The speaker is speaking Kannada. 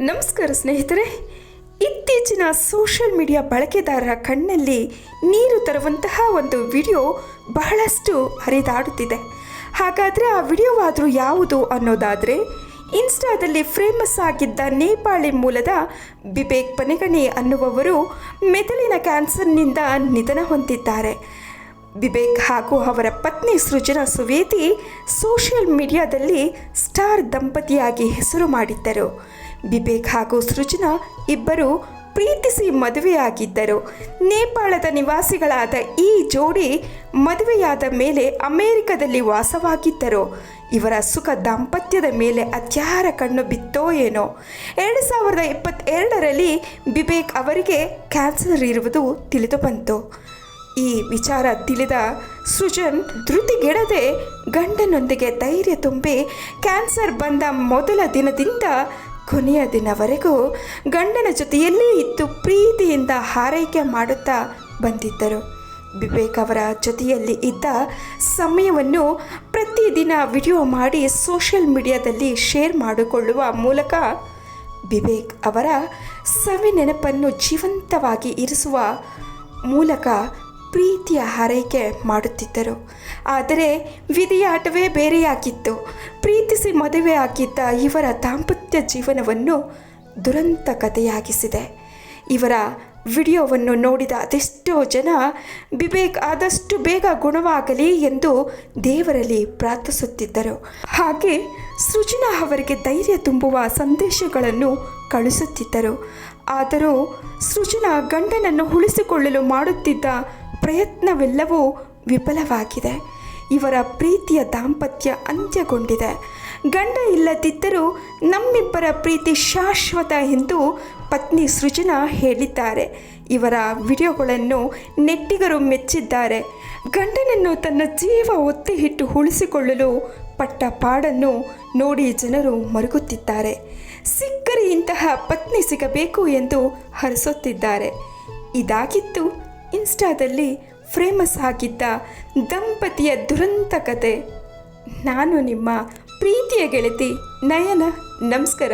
ನಮಸ್ಕಾರ ಸ್ನೇಹಿತರೆ, ಇತ್ತೀಚಿನ ಸೋಷಿಯಲ್ ಮೀಡಿಯಾ ಬಳಕೆದಾರರ ಕಣ್ಣಲ್ಲಿ ನೀರು ತರುವಂತಹ ಒಂದು ವಿಡಿಯೋ ಬಹಳಷ್ಟು ಹರಿದಾಡುತ್ತಿದೆ. ಹಾಗಾದರೆ ಆ ವಿಡಿಯೋವಾದರೂ ಯಾವುದು ಅನ್ನೋದಾದರೆ, ಇನ್ಸ್ಟಾದಲ್ಲಿ ಫೇಮಸ್ ಆಗಿದ್ದ ನೇಪಾಳಿ ಮೂಲದ ಬಿಬೇಕ್ ಪನೆಗಣಿ ಅನ್ನುವವರು ಮೆದುಳಿನ ಕ್ಯಾನ್ಸರ್ನಿಂದ ನಿಧನ ಹೊಂದಿದ್ದಾರೆ. ಬಿಬೇಕ್ ಹಾಗೂ ಅವರ ಪತ್ನಿ ಸೃಜನಾ ಸುವೇದಿ ಸೋಷಿಯಲ್ ಮೀಡಿಯಾದಲ್ಲಿ ಸ್ಟಾರ್ ದಂಪತಿಯಾಗಿ ಹೆಸರು ಮಾಡಿದ್ದರು. ಬಿಬೇಕ್ ಹಾಗೂ ಸೃಜನಾ ಇಬ್ಬರು ಪ್ರೀತಿಸಿ ಮದುವೆಯಾಗಿದ್ದರು. ನೇಪಾಳದ ನಿವಾಸಿಗಳಾದ ಈ ಜೋಡಿ ಮದುವೆಯಾದ ಮೇಲೆ ಅಮೆರಿಕದಲ್ಲಿ ವಾಸವಾಗಿದ್ದರು. ಇವರ ಸುಖ ದಾಂಪತ್ಯದ ಮೇಲೆ ಅತ್ಯಾರ ಕಣ್ಣು ಬಿತ್ತೋ ಏನೋ. ಎರಡು ಸಾವಿರದ ಇಪ್ಪತ್ತೆರಡರಲ್ಲಿ ಬಿಬೇಕ್ ಅವರಿಗೆ ಕ್ಯಾನ್ಸರ್ ಇರುವುದು ತಿಳಿದು ಬಂತು. ಈ ವಿಚಾರ ತಿಳಿದ ಸೃಜನ್ ಧೃತಿಗೆಡದೆ ಗಂಡನೊಂದಿಗೆ ಧೈರ್ಯ ತುಂಬಿ ಕ್ಯಾನ್ಸರ್ ಬಂದ ಮೊದಲ ದಿನದಿಂದ ಕೊನೆಯ ದಿನವರೆಗೂ ಗಂಡನ ಜೊತೆಯಲ್ಲೇ ಇದ್ದು ಪ್ರೀತಿಯಿಂದ ಹಾರೈಕೆ ಮಾಡುತ್ತಾ ಬಂದಿದ್ದರು. ವಿವೇಕ್ ಅವರ ಜೊತೆಯಲ್ಲಿ ಇದ್ದ ಸಮಯವನ್ನು ಪ್ರತಿದಿನ ವಿಡಿಯೋ ಮಾಡಿ ಸೋಷಿಯಲ್ ಮೀಡಿಯಾದಲ್ಲಿ ಶೇರ್ ಮಾಡಿಕೊಳ್ಳುವ ಮೂಲಕ ವಿವೇಕ್ ಅವರ ಸವಿ ನೆನಪನ್ನು ಜೀವಂತವಾಗಿ ಇರಿಸುವ ಮೂಲಕ ಪ್ರೀತಿಯ ಹಾರೈಕೆ ಮಾಡುತ್ತಿದ್ದರು. ಆದರೆ ವಿಧಿಯಾಟವೇ ಬೇರೆಯಾಗಿತ್ತು. ಪ್ರೀತಿಸಿ ಮದುವೆ ಆಗಿದ್ದ ಇವರ ದಾಂಪತ್ಯ ಜೀವನವನ್ನು ದುರಂತ ಕಥೆಯಾಗಿಸಿದೆ. ಇವರ ವಿಡಿಯೋವನ್ನು ನೋಡಿದ ಅದೆಷ್ಟೋ ಜನ ಬಿಬೇಕ್ ಆದಷ್ಟು ಬೇಗ ಗುಣವಾಗಲಿ ಎಂದು ದೇವರಲ್ಲಿ ಪ್ರಾರ್ಥಿಸುತ್ತಿದ್ದರು. ಹಾಗೆ ಸೃಜನಾ ಅವರಿಗೆ ಧೈರ್ಯ ತುಂಬುವ ಸಂದೇಶಗಳನ್ನು ಕಳಿಸುತ್ತಿದ್ದರು ಆದರೂ ಸೃಜನಾ ಗಂಡನನ್ನು ಉಳಿಸಿಕೊಳ್ಳಲು ಮಾಡುತ್ತಿದ್ದ ಪ್ರಯತ್ನವೆಲ್ಲವೂ ವಿಫಲವಾಗಿದೆ. ಇವರ ಪ್ರೀತಿಯ ದಾಂಪತ್ಯ ಅಂತ್ಯಗೊಂಡಿದೆ. ಗಂಡ ಇಲ್ಲದಿದ್ದರೂ ನಮ್ಮಿಬ್ಬರ ಪ್ರೀತಿ ಶಾಶ್ವತ ಎಂದು ಪತ್ನಿ ಸೃಜನಾ ಹೇಳಿದ್ದಾರೆ. ಇವರ ವಿಡಿಯೋಗಳನ್ನು ನೆಟ್ಟಿಗರು ಮೆಚ್ಚಿದ್ದಾರೆ. ಗಂಡನನ್ನು ತನ್ನ ಜೀವ ಒತ್ತಿ ಹಿಟ್ಟು ಉಳಿಸಿಕೊಳ್ಳಲು ಪಟ್ಟ ಪಾಡನ್ನು ನೋಡಿ ಜನರು ಮರುಗುತ್ತಿದ್ದಾರೆ. ಸಿಕ್ಕರೆ ಇಂತಹ ಪತ್ನಿ ಸಿಗಬೇಕು ಎಂದು ಹರಿಸುತ್ತಿದ್ದಾರೆ. ಇದಾಗಿತ್ತು ಇನ್ಸ್ಟಾದಲ್ಲಿ ಫ್ರೇಮಸ್ ಆಗಿದ್ದ ದಂಪತಿಯ ದುರಂತ ಕತೆ. ನಾನು ನಿಮ್ಮ ಪ್ರೀತಿಯ ಗೆಳತಿ ನಯನ ನಮಸ್ಕಾರ.